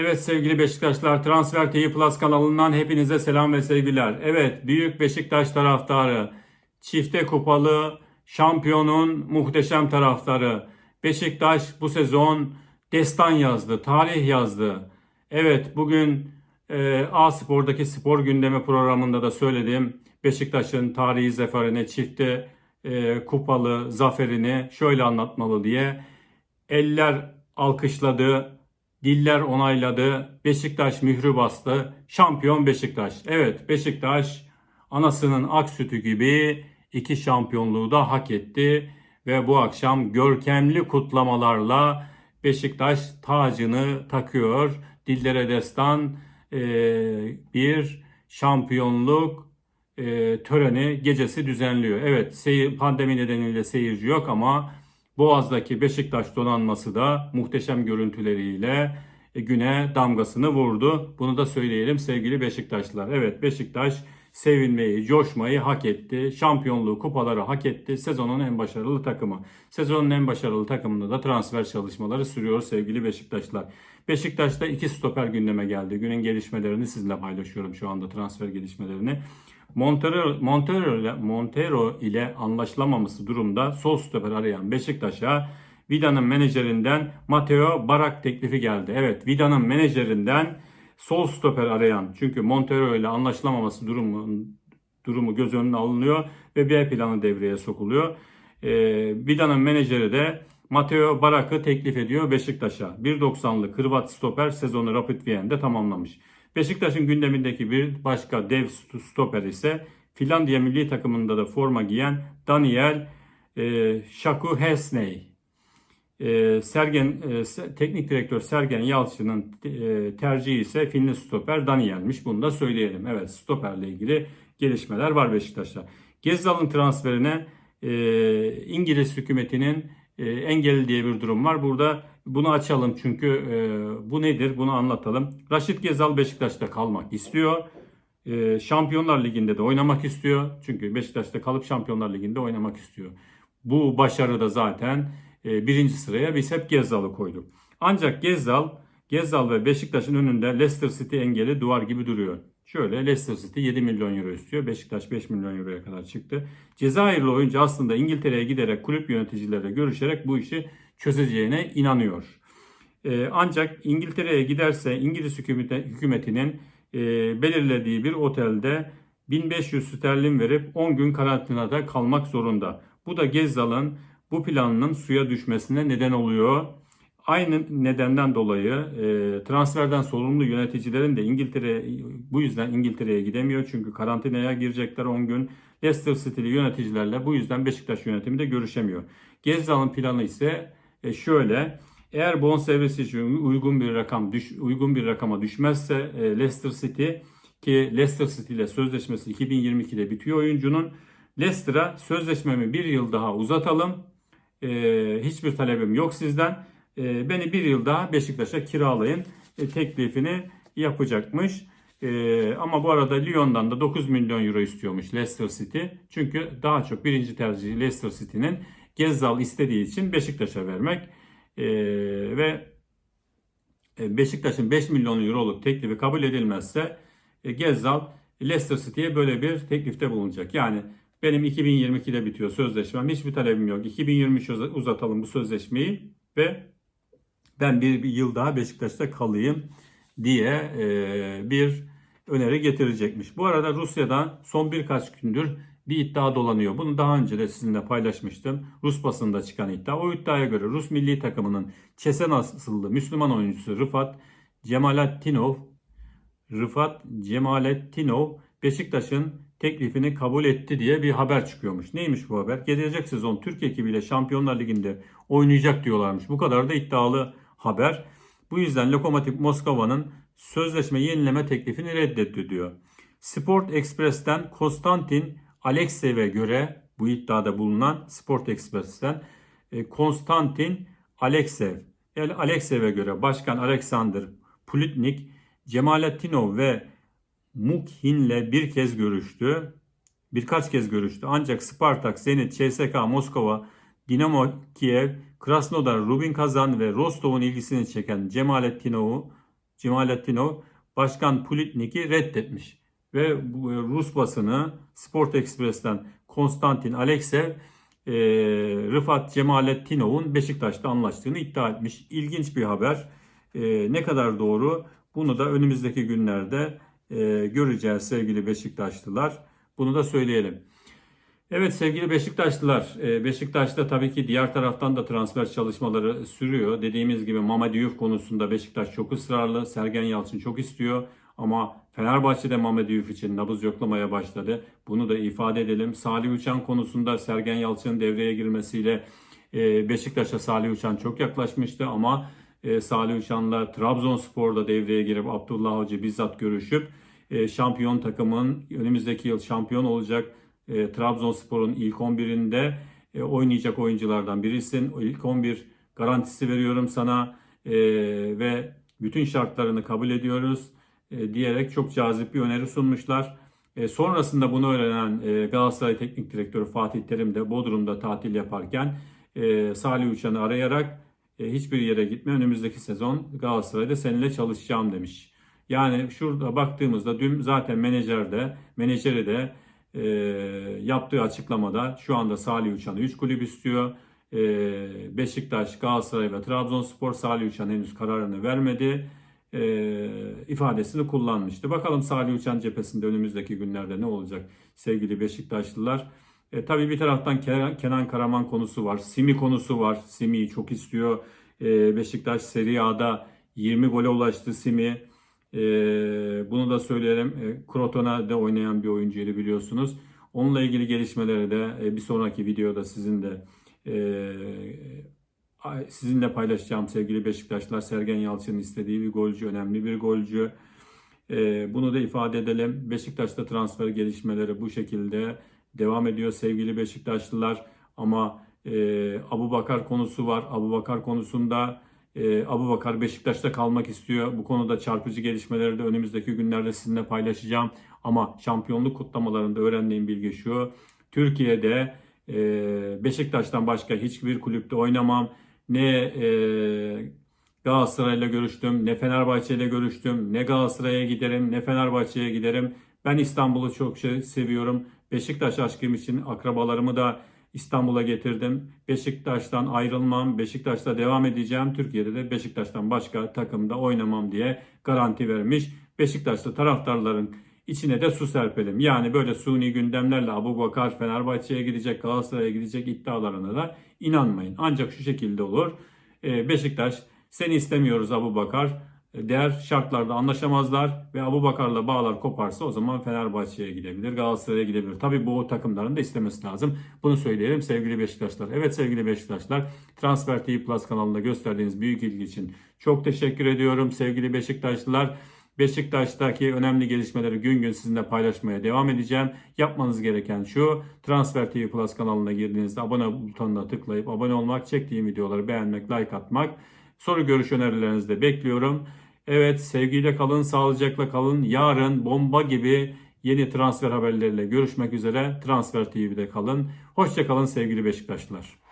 Evet sevgili Beşiktaşlar Transfer TV Plus kanalından hepinize selam ve sevgiler. Evet Büyük Beşiktaş taraftarı, çifte kupalı şampiyonun muhteşem taraftarı. Beşiktaş bu sezon destan yazdı, tarih yazdı. Evet bugün e, A Spor'daki spor gündemi programında da söyledim. Beşiktaş'ın tarihi zaferini, çifte e, kupalı zaferini şöyle anlatmalı diye. Eller alkışladı, diller onayladı, Beşiktaş mührü bastı, şampiyon Beşiktaş. Evet Beşiktaş anasının ak sütü gibi iki şampiyonluğu da hak etti ve bu akşam görkemli kutlamalarla Beşiktaş tacını takıyor. Dillere destan e, bir şampiyonluk e, töreni gecesi düzenliyor. Evet pandemi nedeniyle seyirci yok ama Boğaz'daki Beşiktaş donanması da muhteşem görüntüleriyle e, güne damgasını vurdu. Bunu da söyleyelim sevgili Beşiktaşlılar. Evet Beşiktaş sevinmeyi, coşmayı hak etti. Şampiyonluğu, kupaları hak etti. Sezonun en başarılı takımı. Sezonun en başarılı takımında da transfer çalışmaları sürüyor sevgili Beşiktaşlar. Beşiktaş'ta iki stoper gündeme geldi. Günün gelişmelerini sizinle paylaşıyorum şu anda transfer gelişmelerini. Montero, Montero, ile, Montero ile anlaşılamaması durumda sol stoper arayan Beşiktaş'a Vida'nın menajerinden Matteo Barak teklifi geldi. Evet Vida'nın menajerinden sol stoper arayan çünkü Montero ile anlaşılamaması durumu durumu göz önüne alınıyor ve B planı devreye sokuluyor. Ee, Vida'nın menajeri de Matteo Barak'ı teklif ediyor Beşiktaş'a. 1.90'lı Hırvat stoper sezonu Rapid Vien'de tamamlamış. Beşiktaş'ın gündemindeki bir başka dev stoper ise Finlandiya milli takımında da forma giyen Daniel e, Shaku Hesney. E, Sergen e, teknik direktör Sergen Yalçın'ın e, tercihi ise Finli stoper Daniel'miş. Bunu da söyleyelim. Evet stoperle ilgili gelişmeler var Beşiktaş'ta. Gezzal'ın transferine e, İngiliz hükümetinin e, engeli diye bir durum var. Burada bunu açalım çünkü e, bu nedir bunu anlatalım. Raşit Gezal Beşiktaş'ta kalmak istiyor. E, Şampiyonlar Ligi'nde de oynamak istiyor. Çünkü Beşiktaş'ta kalıp Şampiyonlar Ligi'nde oynamak istiyor. Bu başarı da zaten e, birinci sıraya biz hep Gezal'ı koyduk. Ancak Gezal, Gezal ve Beşiktaş'ın önünde Leicester City engeli duvar gibi duruyor. Şöyle Leicester City 7 milyon euro istiyor. Beşiktaş 5 milyon euroya kadar çıktı. Cezayirli oyuncu aslında İngiltere'ye giderek kulüp yöneticileriyle görüşerek bu işi çözeceğine inanıyor. Ee, ancak İngiltere'ye giderse İngiliz hükümeti, hükümetinin e, belirlediği bir otelde 1500 sterlin verip 10 gün karantinada kalmak zorunda. Bu da Gezzal'ın bu planının suya düşmesine neden oluyor. Aynı nedenden dolayı e, transferden sorumlu yöneticilerin de İngiltere bu yüzden İngiltere'ye gidemiyor. Çünkü karantinaya girecekler 10 gün. Leicester City'li yöneticilerle bu yüzden Beşiktaş yönetimi de görüşemiyor. Gezzal'ın planı ise e, şöyle. Eğer bonservis için uygun bir rakam düş, uygun bir rakama düşmezse e, Leicester City ki Leicester City ile sözleşmesi 2022'de bitiyor oyuncunun. Leicester'a sözleşmemi bir yıl daha uzatalım. E, hiçbir talebim yok sizden. E, beni bir yıl daha Beşiktaş'a kiralayın e, teklifini yapacakmış. E, ama bu arada Lyon'dan da 9 milyon euro istiyormuş Leicester City. Çünkü daha çok birinci tercihi Leicester City'nin Gezzal istediği için Beşiktaş'a vermek. Ee, ve Beşiktaş'ın 5 milyon euroluk teklifi kabul edilmezse e, Gezzal Leicester City'ye böyle bir teklifte bulunacak. Yani benim 2022'de bitiyor sözleşmem. Hiçbir talebim yok. 2023 uzatalım bu sözleşmeyi ve ben bir, bir yıl daha Beşiktaş'ta kalayım diye e, bir öneri getirecekmiş. Bu arada Rusya'dan son birkaç gündür bir iddia dolanıyor. Bunu daha önce de sizinle paylaşmıştım. Rus basında çıkan iddia. O iddiaya göre Rus milli takımının Çesen asıllı Müslüman oyuncusu Rıfat Cemalettinov Rıfat Cemalettinov Beşiktaş'ın teklifini kabul etti diye bir haber çıkıyormuş. Neymiş bu haber? Gelecek sezon Türk ekibiyle Şampiyonlar Ligi'nde oynayacak diyorlarmış. Bu kadar da iddialı haber. Bu yüzden Lokomotiv Moskova'nın sözleşme yenileme teklifini reddetti diyor. Sport Express'ten Konstantin Alekseyev'e göre bu iddiada bulunan Sport Express'ten e, Konstantin Aleksev. El Alekseyev'e göre Başkan Alexander Pulitnik Cemalettinov ve Mukhin'le bir kez görüştü. Birkaç kez görüştü. Ancak Spartak, Zenit, CSK, Moskova, Dinamo Kiev, Krasnodar, Rubin Kazan ve Rostov'un ilgisini çeken Cemalettinov'u Cemalettinov Başkan Pulitnik'i reddetmiş. Ve e, Rus basını Sport Express'ten Konstantin Aleksev e, Rıfat Cemalettinov'un Beşiktaş'ta anlaştığını iddia etmiş. İlginç bir haber. E, ne kadar doğru bunu da önümüzdeki günlerde göreceğiz sevgili Beşiktaşlılar. Bunu da söyleyelim. Evet sevgili Beşiktaşlılar, Beşiktaş'ta tabii ki diğer taraftan da transfer çalışmaları sürüyor. Dediğimiz gibi Mama Diouf konusunda Beşiktaş çok ısrarlı, Sergen Yalçın çok istiyor. Ama Fenerbahçe'de Mama Diouf için nabız yoklamaya başladı. Bunu da ifade edelim. Salih Uçan konusunda Sergen Yalçın'ın devreye girmesiyle e, Beşiktaş'a Salih Uçan çok yaklaşmıştı. Ama e, Salih Uçan'la Trabzonspor'da devreye girip Abdullah Hoca bizzat görüşüp e, şampiyon takımın önümüzdeki yıl şampiyon olacak Trabzonspor'un ilk 11'inde e, oynayacak oyunculardan birisin. İlk 11 garantisi veriyorum sana ve bütün şartlarını kabul ediyoruz diyerek çok cazip bir öneri sunmuşlar. E, sonrasında bunu öğrenen e, Galatasaray Teknik Direktörü Fatih Terim de Bodrum'da tatil yaparken e, Salih Uçan'ı arayarak e, hiçbir yere gitme önümüzdeki sezon Galatasaray'da seninle çalışacağım demiş. Yani şurada baktığımızda dün zaten menajer de menajeri de e, yaptığı açıklamada şu anda Salih Uçan'ı 3 kulüp istiyor. E, Beşiktaş, Galatasaray ve Trabzonspor Salih Uçan henüz kararını vermedi. E, ifadesini kullanmıştı. Bakalım Salih Uçan cephesinde önümüzdeki günlerde ne olacak sevgili Beşiktaşlılar. E, tabii bir taraftan Kenan, Karaman konusu var. Simi konusu var. Simi'yi çok istiyor. E, Beşiktaş Serie A'da 20 gole ulaştı Simi. E, bunu da söyleyelim. E, Croton'a oynayan bir oyuncuydu biliyorsunuz. Onunla ilgili gelişmeleri de e, bir sonraki videoda sizin de e, sizinle paylaşacağım sevgili Beşiktaşlar. Sergen Yalçın'ın istediği bir golcü, önemli bir golcü. E, bunu da ifade edelim. Beşiktaş'ta transfer gelişmeleri bu şekilde devam ediyor sevgili Beşiktaşlılar. Ama e, Abu Bakar konusu var. Abu Bakar konusunda e, Abu Bakar Beşiktaş'ta kalmak istiyor. Bu konuda çarpıcı gelişmeleri de önümüzdeki günlerde sizinle paylaşacağım. Ama şampiyonluk kutlamalarında öğrendiğim bilgi şu. Türkiye'de e, Beşiktaş'tan başka hiçbir kulüpte oynamam. Ne e, Galatasaray'la görüştüm, ne Fenerbahçe'yle görüştüm, ne Galatasaray'a giderim, ne Fenerbahçe'ye giderim. Ben İstanbul'u çok şey seviyorum. Beşiktaş aşkım için akrabalarımı da İstanbul'a getirdim. Beşiktaş'tan ayrılmam, Beşiktaş'ta devam edeceğim. Türkiye'de de Beşiktaş'tan başka takımda oynamam diye garanti vermiş. Beşiktaşlı taraftarların içine de su serpelim. Yani böyle suni gündemlerle Abu Bakar Fenerbahçe'ye gidecek, Galatasaray'a gidecek iddialarına da inanmayın. Ancak şu şekilde olur. Ee, Beşiktaş seni istemiyoruz Abu Bakar. Diğer şartlarda anlaşamazlar ve Abu Bakar'la bağlar koparsa o zaman Fenerbahçe'ye gidebilir, Galatasaray'a gidebilir. Tabii bu takımların da istemesi lazım. Bunu söyleyelim sevgili Beşiktaşlar. Evet sevgili Beşiktaşlar, Transfer TV Plus kanalında gösterdiğiniz büyük ilgi için çok teşekkür ediyorum sevgili Beşiktaşlılar. Beşiktaş'taki önemli gelişmeleri gün gün sizinle paylaşmaya devam edeceğim. Yapmanız gereken şu, Transfer TV Plus kanalına girdiğinizde abone butonuna tıklayıp abone olmak, çektiğim videoları beğenmek, like atmak. Soru görüş önerilerinizi de bekliyorum. Evet sevgiyle kalın, sağlıcakla kalın. Yarın bomba gibi yeni transfer haberleriyle görüşmek üzere. Transfer TV'de kalın. Hoşçakalın sevgili Beşiktaşlılar.